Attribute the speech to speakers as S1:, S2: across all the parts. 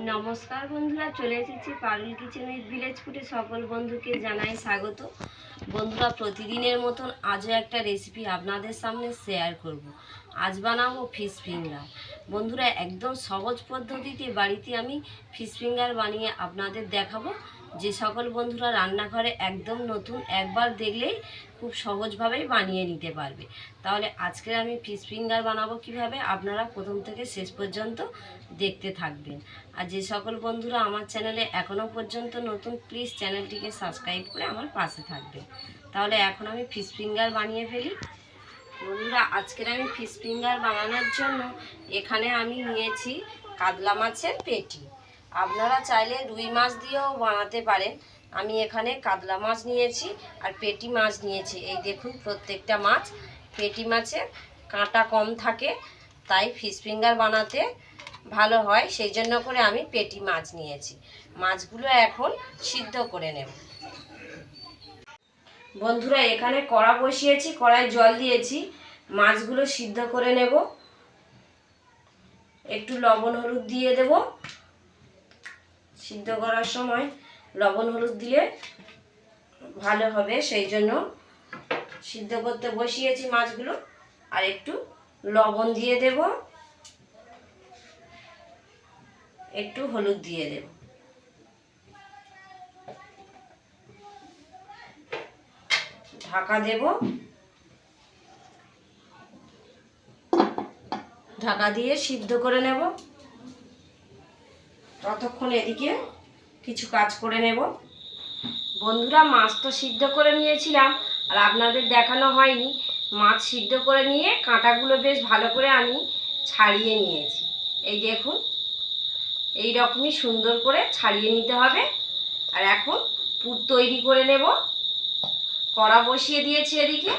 S1: নমস্কার বন্ধুরা, চলে এসেছি পারুল কিচেন উইথ ভিলেজ ফুডে সকল বন্ধুকে জানাই স্বাগত। বন্ধুরা, প্রতিদিনের মতন আজও একটা রেসিপি আপনাদের সামনে শেয়ার করব। আজ বানাবো ফিশ ফিঙ্গার বন্ধুরা, একদম সহজ পদ্ধতিতে বাড়িতে আমি ফিশ ফিঙ্গার বানিয়ে আপনাদের দেখাবো। যে সকল বন্ধুরা রান্নাঘরে একদম নতুন একবার দেখলেই খুব সহজভাবেই বানিয়ে নিতে পারবে। তাহলে আজকে আমি ফিশ ফিঙ্গার বানাবো কীভাবে? আপনারা প্রথম থেকে শেষ পর্যন্ত দেখতে থাকবেন। আর যে সকল বন্ধুরা আমার চ্যানেলে এখনও পর্যন্ত নতুন, প্লিজ চ্যানেলটিকে সাবস্ক্রাইব করে আমার পাশে থাকবেন। তাহলে এখন আমি ফিশ ফিঙ্গার বানিয়ে ফেলি। বন্ধুরা, আজকের আমি ফিশ ফিঙ্গার বানানোর জন্য এখানে আমি নিয়েছি কাতলা মাছের পেটি। আপনারা চাইলে রুই মাছ দিয়েও বানাতে পারেন। আমি এখানে কাতলা মাছ নিয়েছি আর পেটি মাছ নিয়েছি। এই দেখুন প্রত্যেকটা মাছ। পেটি মাছের কাঁটা কম থাকে, তাই ফিশ ফিঙ্গার বানাতে ভালো হয়। সেই জন্য করে আমি পেটি মাছ নিয়েছি। মাছগুলো এখন সিদ্ধ করে নেব। বন্ধুরা, এখানে কড়া বসিয়েছি, কড়ায় জল দিয়েছি। মাছগুলো সিদ্ধ করে নেব। একটু লবণ হলুদ দিয়ে দেব। সিদ্ধ করার সময় লবণ হলুদ দিলে ভালো হবে, সেই জন্য সিদ্ধ করতে বসিয়েছি মাছগুলো। আর একটু লবণ দিয়ে দেব। একটু হলুদ দিয়ে দেব। ঢাকা দেব। ঢাকা দিয়ে সিদ্ধ করে নেব। ততক্ষণ এদিকে কিছু কাজ করে নেব। বন্ধুরা, মাছ তো সিদ্ধ করে নিয়েছিলাম, আর আপনাদের দেখানো হয়নি। মাছ সিদ্ধ করে নিয়ে কাঁটাগুলো বেশ ভালো করে আমি ছাড়িয়ে নিয়েছি। এই দেখুন, এই রকমই সুন্দর করে ছাড়িয়ে নিতে হবে। আর এখন পুর তৈরি করে নেব। কড়া বসিয়ে দিয়েছি এদিকে।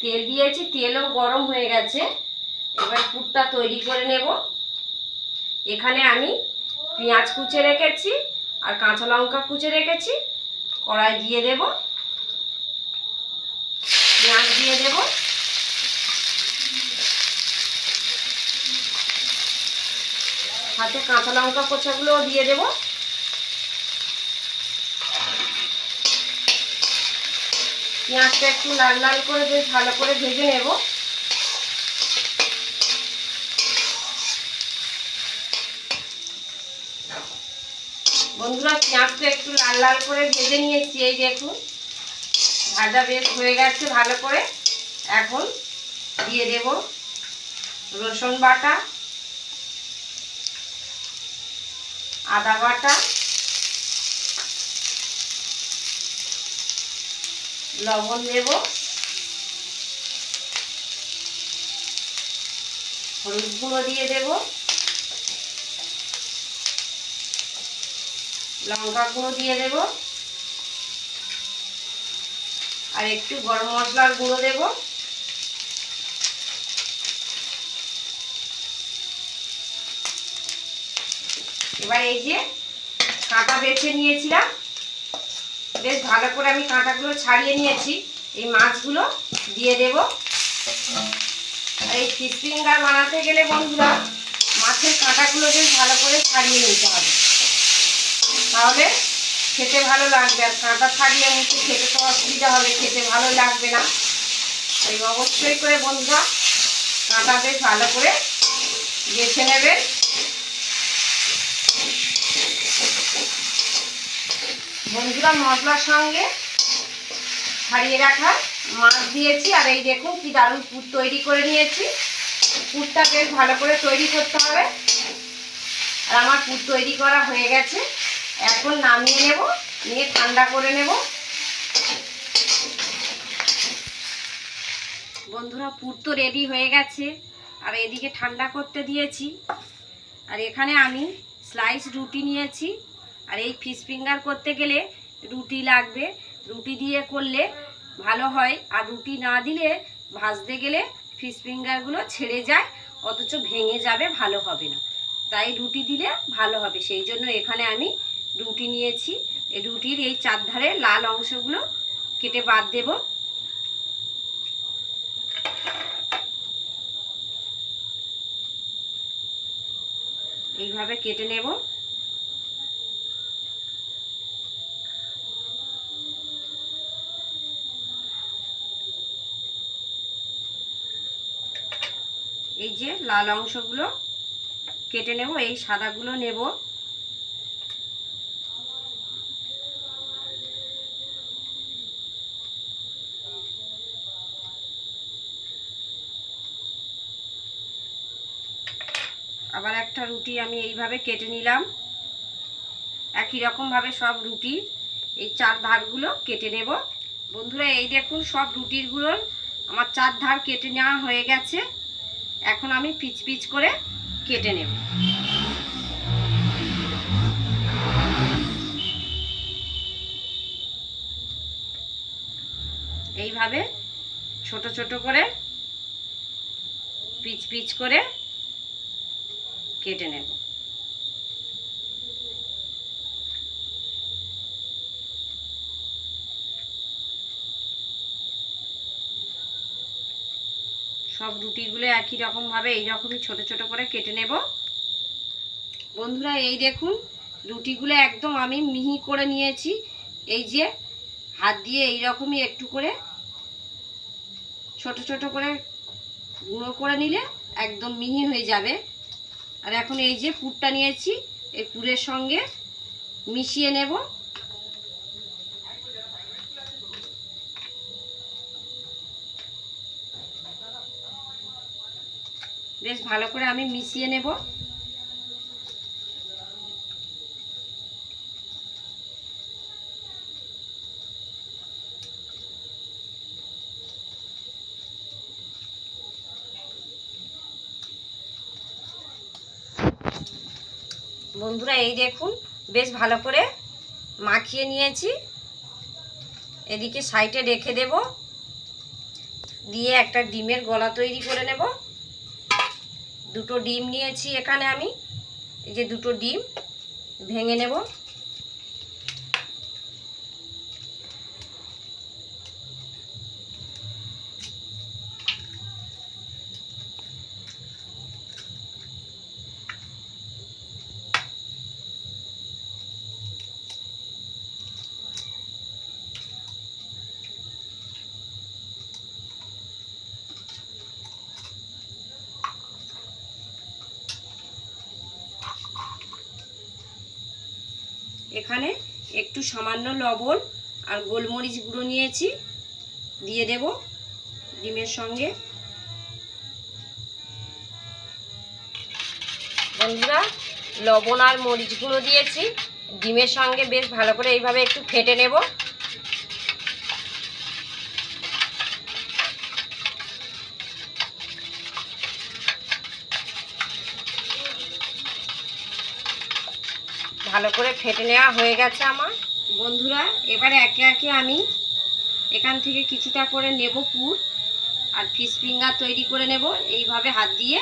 S1: তেল দিয়েছি, তেলও গরম হয়ে গেছে। এবার পুরটা তৈরি করে নেব। এখানে আমি পেঁয়াজ কুচে রেখেছি আর কাঁচা লঙ্কা কুচে রেখেছি। কড়াই দিয়ে দেব। পেঁয়াজ দিয়ে দেব। হাতে কাঁচা লঙ্কা কোচাগুলোও দিয়ে দেব। পেঁয়াজটা একটু লাল লাল করে ভালো করে ভেজে নেব। বন্ধুরা পেঁয়াজটা একটু লাল লাল করে ভেজে নিয়েছি, এই দেখুন। ভাজা বেশ হয়ে গেছে ভালো করে। এখন দিয়ে দেব রসুন বাটা, আদা বাটা, লবণ দেব, হলুদ গুঁড়ো দিয়ে দেব। লঙ্কা গুঁড়ো দিয়ে দেব। আর একটু গরম মশলার গুঁড়ো দেব। এবার এই যে কাঁটা বেছে নিয়েছিলাম। বেশ ভালো করে আমি কাঁটাগুলো ছাড়িয়ে নিয়েছি। এই মাছগুলো দিয়ে দেব। আর এই ফিশ ফিঙ্গার বানাতে গেলে বন্ধুরা, মাছের কাঁটাগুলো বেশ ভালো করে ছাড়িয়ে নিতে হবে। তাহলে খেতে ভালো লাগবে আর কাঁটা ছাড়িয়ে মুখে খেতে তো অসুবিধা হবে, খেতে ভালো লাগবে না। এই অবশ্যই করে বন্ধুরা কাঁটা বেশ ভালো করে বেছে নেবেন। বন্ধুরা মশলার সঙ্গে ছাড়িয়ে রাখা মাছ দিয়েছি আর এই দেখুন কি দারুণ পুর তৈরি করে নিয়েছি। পুরটা বেশ ভালো করে তৈরি করতে হবে। আর আমার পুর তৈরি করা হয়ে গেছে। এখন নামিয়ে নেব, নিয়ে ঠান্ডা করে নেব। বন্ধুরা, পুর তো রেডি হয়ে গেছে। আর এদিকে ঠান্ডা করতে দিয়েছি। আর এখানে আমি স্লাইস রুটি নিয়েছি। আর এই ফিশ ফিঙ্গার করতে গেলে রুটি লাগবে। রুটি দিয়ে করলে ভালো হয়। আর রুটি না দিলে ভাজতে গেলে ফিশ ফিঙ্গারগুলো ছেড়ে যায়, অথচ ভেঙে যাবে, ভালো হবে না। তাই রুটি দিলে ভালো হবে। সেই জন্য এখানে আমি রুটি নিয়েছি। রুটির এই চারধারে লাল অংশগুলো কেটে বাদ দেব। এইভাবে কেটে নেব। এই যে লাল অংশগুলো কেটে নেব, এই সাদাগুলো নেব। আবার একটা রুটি আমি এইভাবে কেটে নিলাম। একই রকমভাবে সব রুটির এই চার ধারগুলো কেটে নেব। বন্ধুরা, এই দেখুন সব রুটিরগুলোর আমার চার ধার কেটে নেওয়া হয়ে গেছে। এখন আমি পিচ পিচ করে কেটে নেব। এইভাবে ছোট ছোট করে পিচ পিচ করে কেটে নেব। সব রুটিগুলো একই রকমভাবে এইরকমই ছোট ছোট করে কেটে নেব। বন্ধুরা, এই দেখুন, রুটিগুলো একদম আমি মিহি করে নিয়েছি। এই যে হাত দিয়ে এইরকমই একটু করে ছোট ছোট করে গুঁড়ো করে নিলে একদম মিহি হয়ে যাবে। আর এখন এই যে পুরটা নিয়েছি, এই পুরের সঙ্গে মিশিয়ে নেব। বেশ ভালো করে আমি মিশিয়ে নেব। বন্ধুরা, এই দেখুন, বেশ ভালো করে মাখিয়ে নিয়েছি। এদিকে সাইডে রেখে দেব। দিয়ে একটা ডিমের গলা তৈরি করে নেব। দুটো ডিম নিয়েছি এখানে আমি। এই যে দুটো ডিম ভেঙে নেব। এখানে একটু সামান্য লবণ আর গোলমরিচ গুঁড়ো নিয়েছি। দিয়ে দেব ডিমের সঙ্গে। বন্ধুরা, লবণ আর মরিচ গুঁড়ো দিয়েছি। ডিমের সঙ্গে বেশ ভালো করে এইভাবে একটু ফেটে নেব। ভালো করে ফেটে নেওয়া হয়ে গেছে আমার। বন্ধুরা, এবারে একে একে আমি এখান থেকে কিছুটা করে নেব পুর আর ফিশ ফিঙ্গার তৈরি করে নেব। এইভাবে হাত দিয়ে।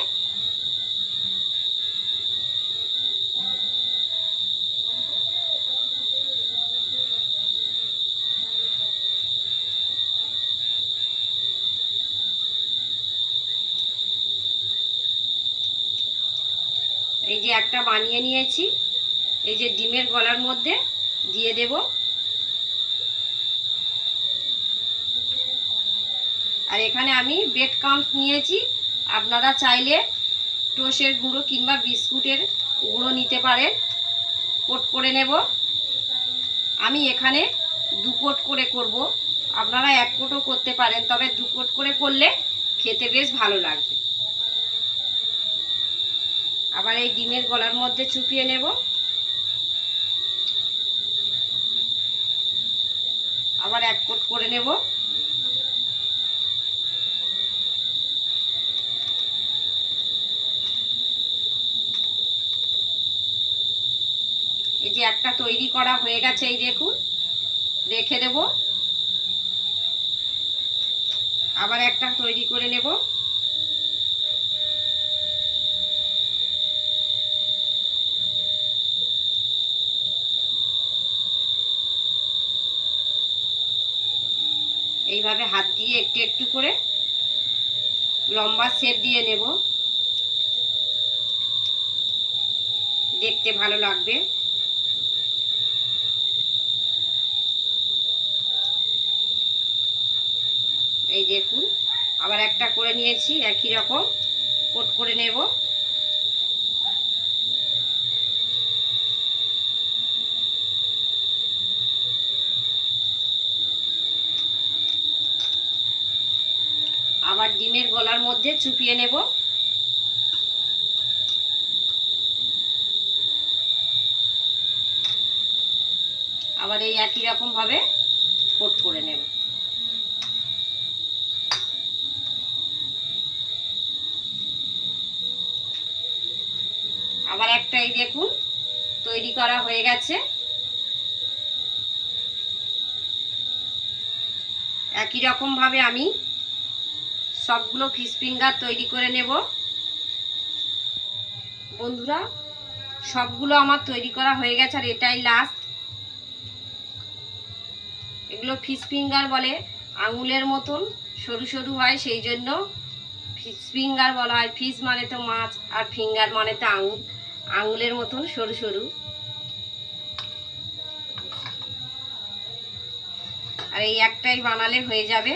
S1: এই যে একটা বানিয়ে নিয়েছি। এই যে ডিমের গলার মধ্যে দিয়ে দেব। আর এখানে আমি বেড কাম্প নিয়েছি। আপনারা চাইলে টোসের গুঁড়ো কিংবা বিস্কুটের গুঁড়ো নিতে পারেন। কোট করে নেব। আমি এখানে দু কোট করে করব। আপনারা এক কোটও করতে পারেন, তবে দু কোট করে করলে খেতে বেশ ভালো লাগবে। আবার এই ডিমের গলার মধ্যে চুপিয়ে নেব। আবার এক কোট করে নেব। এই যে একটা তৈরি করা হয়ে গেছে, এই দেখুন, রেখে দেব। আবার একটা তৈরি করে নেব। এইভাবে হাত দিয়ে একটু একটু করে লম্বা শেপ দিয়ে নেব। দেখতে ভালো লাগবে। এই দেখুন, আবার একটা করে নিয়েছি, একই রকম, কোট করে নেব। ডিমের গলার মধ্যে চুপিয়ে নেব। আবার এই একই রকম ভাবে কোট করে নেব। আবার একটা এই দেখুন, তৈরি করা হয়ে গেছে। একই রকম ভাবে আমি সবগুলো ফিশ ফিঙ্গার তৈরি করে নেব। বন্ধুরা, সবগুলো আমার তৈরি করা হয়ে গেছে আর এটাই লাস্ট এগুলো ফিশ ফিঙ্গার বলে আঙুলের মতন, সরু সরু হয় সেই জন্য ফিশ ফিঙ্গার বলা হয়। ফিশ মানে তো মাছ আর ফিঙ্গার মানে তো আঙুল, আঙুলের মতন সরু সরু। আর এই একটাই বানালে হয়ে যাবে।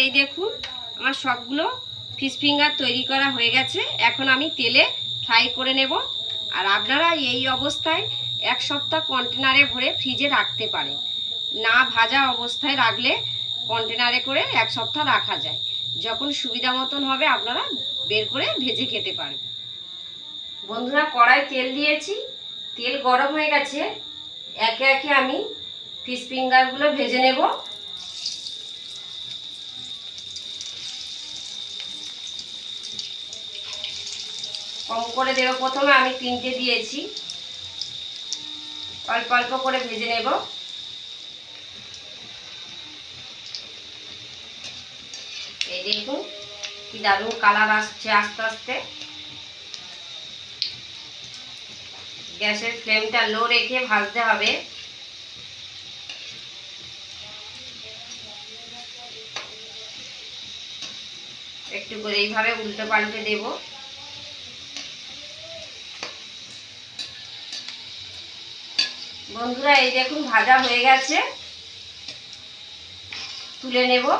S1: এই দেখুন, আমার সবগুলো ফিশ ফিঙ্গার তৈরি করা হয়ে গেছে। এখন আমি তেলে ফ্রাই করে নেব। আর আপনারা এই অবস্থায় এক সপ্তাহ কন্টেনারে ভরে ফ্রিজে রাখতে পারেন। না ভাজা অবস্থায় রাখলে কন্টেনারে করে এক সপ্তাহ রাখা যায়। যখন সুবিধা মতন হবে আপনারা বের করে ভেজে খেতে পারবেন বন্ধুরা, কড়াই তেল দিয়েছি। তেল গরম হয়ে গেছে। একে একে আমি ফিশ ফিঙ্গারগুলো ভেজে নেব। কম করে দেবো প্রথমে, আমি তিনটে দিয়েছি। অল্প অল্প করে ভেজে নেব। এই দেখুন কি দারুণ কালার আসছে আস্তে আস্তে। গ্যাসের ফ্লেমটা লো রেখে ভাজতে হবে। একটু করে এইভাবে উল্টো পাল্টে দেবো। বন্ধুরা, এই দেখুন, ভাজা হয়ে গেছে। তুলে নেব।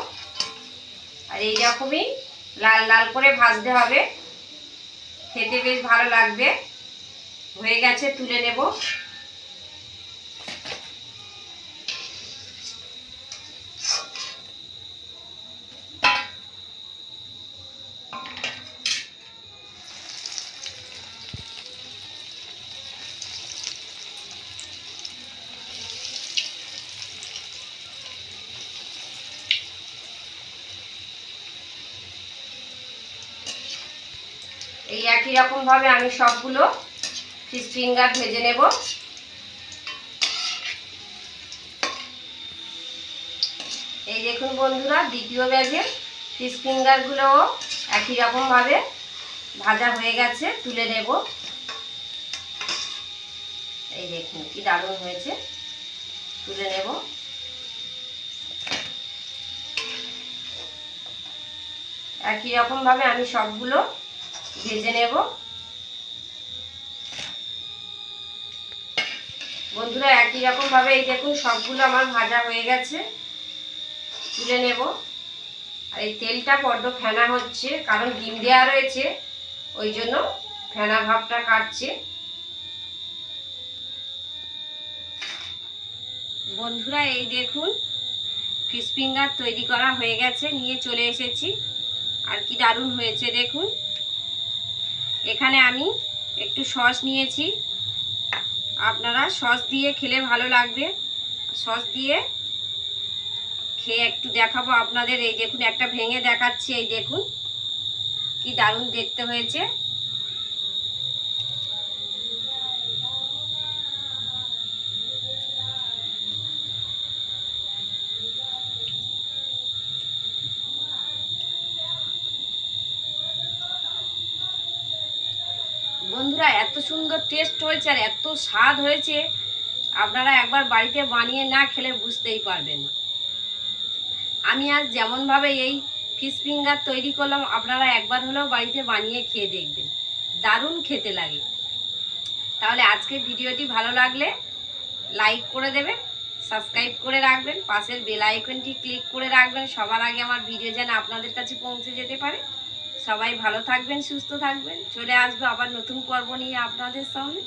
S1: আর এই রকমই লাল লাল করে ভাজতে হবে। খেতে বেশ ভালো লাগবে। হয়ে গেছে, তুলে নেব। একই রকম ভাবে আমি সবগুলো ফিশ ফিঙ্গার ভেজে নেব। এই দেখুন বন্ধুরা, দ্বিতীয় ব্যাগের ফিশ ফিঙ্গারগুলোও একই রকম ভাবে ভাজা হয়ে গেছে, তুলে নেব। এই দেখুন কি দারুণ হয়েছে, তুলে নেব। একই রকম ভাবে আমি সবগুলো ভেজে নেব। বন্ধুরা, একই রকম ভাবে এই দেখুন, সবগুলো আমার ভাজা হয়ে গেছে। তুলে নেব। আর এই তেলটা বড্ড ফেনা হচ্ছে, কারণ ডিম দেওয়া রয়েছে, ওই জন্য ফেনা ভাবটা কাটছে। বন্ধুরা, এই দেখুন, ফিশ ফিঙ্গার তৈরি করা হয়ে গেছে, নিয়ে চলে এসেছি। আর কি দারুণ হয়েছে, দেখুন। এখানে আমি একটু সস নিয়েছি। আপনারা সস দিয়ে খেলে ভালো লাগবে। সস দিয়ে খেয়ে একটু দেখাবো আপনাদের। এই দেখুন, একটা ভেঙে দেখাচ্ছি, এই দেখুন। কি দারুণ দেখতে হয়েছে। টেস্ট হয়েছে আর এত স্বাদ হয়েছে, আপনারা একবার বাড়িতে বানিয়ে না খেলে বুঝতেই পারবেন আমি আজ যেমনভাবে এই ফিশ ফিঙ্গার তৈরি করলাম, আপনারা একবার হলেও বাড়িতে বানিয়ে খেয়ে দেখবেন। দারুণ খেতে লাগে। তাহলে আজকে ভিডিওটি ভালো লাগলে লাইক করে দেবেন সাবস্ক্রাইব করে রাখবেন, পাশের বেল আইকনটি ক্লিক করে রাখবেন, সবার আগে আমার ভিডিও যেন আপনাদের কাছে পৌঁছে যেতে পারে। সবাই ভালো থাকবেন সুস্থ থাকবেন। চলে আসব আবার নতুন পর্ব নিয়ে আপনাদের সামনে